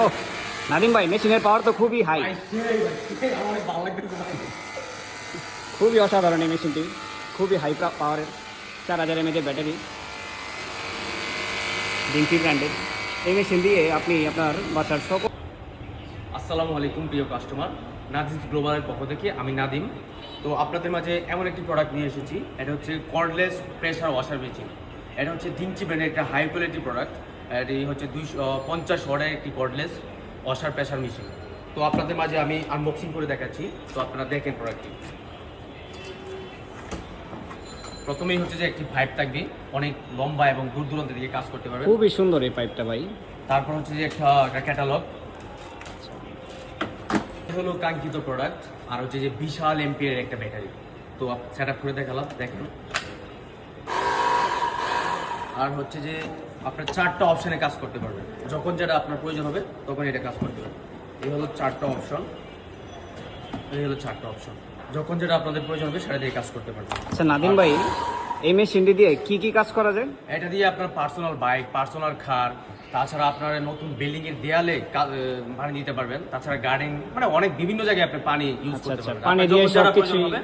ও নাদিম ভাই মেশিনের পাওয়ার তো খুবই হাই খুবই অসাধারণ এই মেশিনটি খুবই হাই পাওয়ারের চার হাজার এমএজের ব্যাটারি ডিঙ্কি ব্র্যান্ডের এই মেশিন দিয়ে আপনি আপনার বাসার সকল আসসালামু আলাইকুম প্রিয় কাস্টমার নাদিম গ্লোবালের পক্ষ থেকে আমি নাদিম। তো আপনাদের মাঝে এমন একটি প্রোডাক্ট নিয়ে এসেছি। এটা হচ্ছে কর্ডলেস প্রেশার ওয়াশার মেশিন এটা হচ্ছে দিনচি ব্র্যান্ডের একটা হাই কোয়ালিটি প্রোডাক্ট এটি হচ্ছে দুইশো পঞ্চাশ ওয়ার্ডের একটি কর্ডলেস অসার প্রেশার মেশিন তো আপনাদের মাঝে আমি আনবক্সিং করে দেখাচ্ছি। তো আপনারা দেখেন প্রোডাক্টটি প্রথমেই হচ্ছে যে একটি পাইপ থাকবে। অনেক লম্বা এবং দূর দূরান্ত দিকে কাজ করতে পারবে। খুবই সুন্দর এই পাইপটা ভাই। তারপর হচ্ছে যে একটা ক্যাটালগ হলো কাঙ্ক্ষিত প্রোডাক্ট আর হচ্ছে যে বিশাল এমপিএর একটা ব্যাটারি তো সেট আপ করে দেখালাম দেখেন। আর হচ্ছে যে আপনার চারটা অপশানে কাজ করতে পারবেন। যখন যেটা আপনার প্রয়োজন হবে তখন এটা কাজ করতে পারবেন। এই হলো চারটা অপশন এই হলো চারটা অপশন যখন যেটা আপনাদের প্রয়োজন হবে সেটা দিয়ে কাজ করতে পারবেন। আচ্ছা নাদিম ভাই এই মেশিনটি দিয়ে কি কি কাজ করা যায়? এটা দিয়ে আপনার পার্সোনাল বাইক পার্সোনাল কার তাছাড়া আপনার নতুন বিল্ডিং এর দেয়ালে পানি দিতে পারবেন। তাছাড়া গার্ডেন মানে অনেক বিভিন্ন জায়গায় আপনি পানি ইউজ আচ্ছা, করতে আচ্ছা, পারবেন। পানি দিয়ে প্রয়োজন হবে,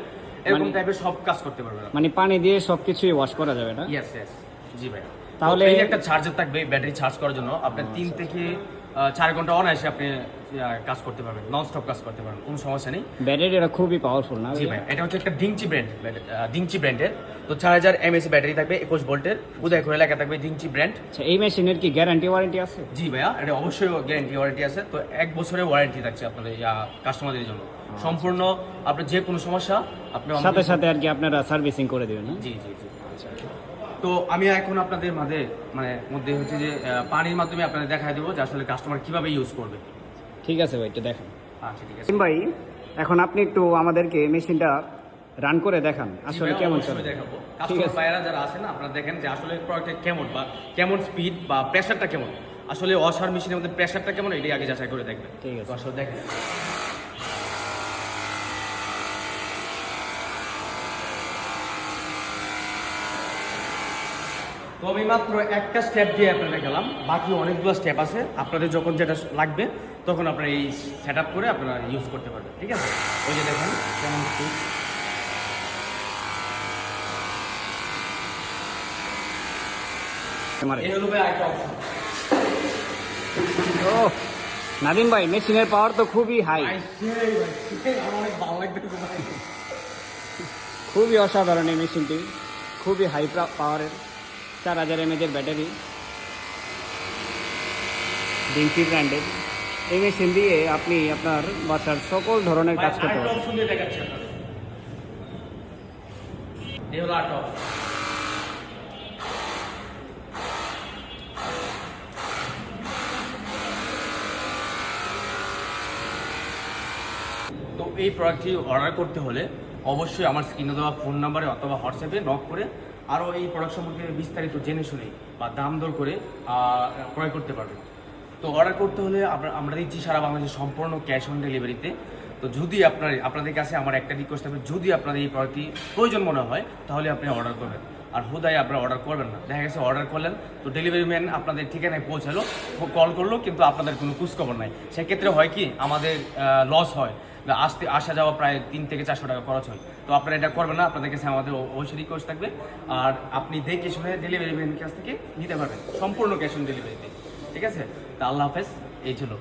এরকম মানে- টাইপের সব কাজ করতে পারবেন মানে পানি দিয়ে সবকিছুই ওয়াশ করা যাবে না? ইয়েস ইয়েস জি ভাই। তাহলে- এই একটা চার্জার থাকবে ব্যাটারি চার্জ করার জন্য। আপনার তিন থেকে চার ঘণ্টা অনায়াসে আপনি কাজ করতে পারবেন। নন স্টপ কাজ করতে পারবেন কোনো সমস্যা নেই। ব্যাটারিটা খুবই পাওয়ারফুল না জি ভাই? এটা হচ্ছে একটা ডিংচি ব্র্যান্ড ডিংচি ব্র্যান্ডের। তো চার হাজার এমএস ব্যাটারি থাকবে একুশ ভোল্টের। উদয় করে লেখা থাকবে ডিংচি ব্র্যান্ড। আচ্ছা এই মেশিনের কি গ্যারান্টি ওয়ারেন্টি আছে? জি ভাইয়া এটা অবশ্যই গ্যারান্টি ওয়ারেন্টি আছে। তো এক বছরের ওয়ারেন্টি থাকছে আপনাদের কাস্টমারদের জন্য। সম্পূর্ণ আপনার যে কোনো সমস্যা আপনি সাথে সাথে আর কি আপনারা সার্ভিসিং করে দেবেন? জি জি জি। তো আমি এখন আপনাদের মাঝে মানে মধ্যে হচ্ছে যে পানির মাধ্যমে আপনাদের দেখাই দেবো যে আসলে কাস্টমার কীভাবে ইউজ করবে। ঠিক আছে ভাই একটু দেখেন। আচ্ছা ঠিক আছে। ভাই এখন আপনি একটু আমাদেরকে মেশিনটা রান করে দেখান আসলে কেমন চলে। দেখাবো। ঠিক কাস্টমার আছে। ভাইয়েরা যারা আছেন আপনারা দেখেন যে আসলে প্রোডাক্টের কেমন বা কেমন স্পিড বা প্রেশারটা কেমন। আসলে ওয়াশার মেশিনের মধ্যে প্রেশারটা কেমন এটাই আগে যাচাই করে দেখবেন। ঠিক আছে। আসলে দেখেন। তো আমি মাত্র একটা স্টেপ দিয়ে আপনাদের গেলাম। বাকি অনেকগুলো স্টেপ আছে। আপনাদের যখন যেটা লাগবে তখন আপনারা এই সেট আপ করে আপনারা ইউজ করতে পারবেন। ঠিক আছে? ওই যে দেখেন কেমন নাদিম ভাই মেশিনের পাওয়ার তো খুবই হাই খুবই অসাধারণ এই মেশিনটি খুবই হাই পাওয়ারের চার হাজার এমএজের ব্যাটারি ডিঙ্কি ব্র্যান্ডের এই মেশিন দিয়ে আপনি আপনার বাসার সকল ধরনের কাজ করতে অপশন তো এই প্রোডাক্টটি অর্ডার করতে হলে অবশ্যই আমার স্ক্রিনে দেওয়া ফোন নাম্বারে অথবা হোয়াটসঅ্যাপে নক করে আরও এই প্রোডাক্ট সম্পর্কে বিস্তারিত জেনে শুনে বা দাম দর করে ক্রয় করতে পারবেন তো অর্ডার করতে হলে আমরা দিচ্ছি সারা বাংলাদেশে সম্পূর্ণ ক্যাশ অন ডেলিভারিতে তো। যদি আপনার, আপনাদের কাছে আমার একটা রিকোয়েস্ট থাকবে, যদি আপনাদের এই প্রোডাক্টটি প্রয়োজন মনে হয়, তাহলে আপনি অর্ডার করবেন। আর হুদায় আপনারা অর্ডার করবেন না। দেখা গেছে অর্ডার করলেন, তো ডেলিভারি ম্যান আপনাদের ঠিকানায় পৌঁছালো কল করল, কিন্তু আপনাদের কোনো খোঁজখবর নাই। সেক্ষেত্রে হয় কি, আমাদের লস হয়। আসতে আসা যাওয়া প্রায় তিন থেকে চারশো টাকা খরচ হয়। তো আপনারা এটা করবেন না, আপনাদের কাছে আমাদের অবশ্যই রিকোয়েস্ট থাকবে। আর আপনি দেখে শুনে ডেলিভারি ম্যানের কাছ থেকে নিতে পারবেন, সম্পূর্ণ ক্যাশ অন ডেলিভারিতে ঠিক আছে? তা আল্লাহ হাফেজ, এই ছিল।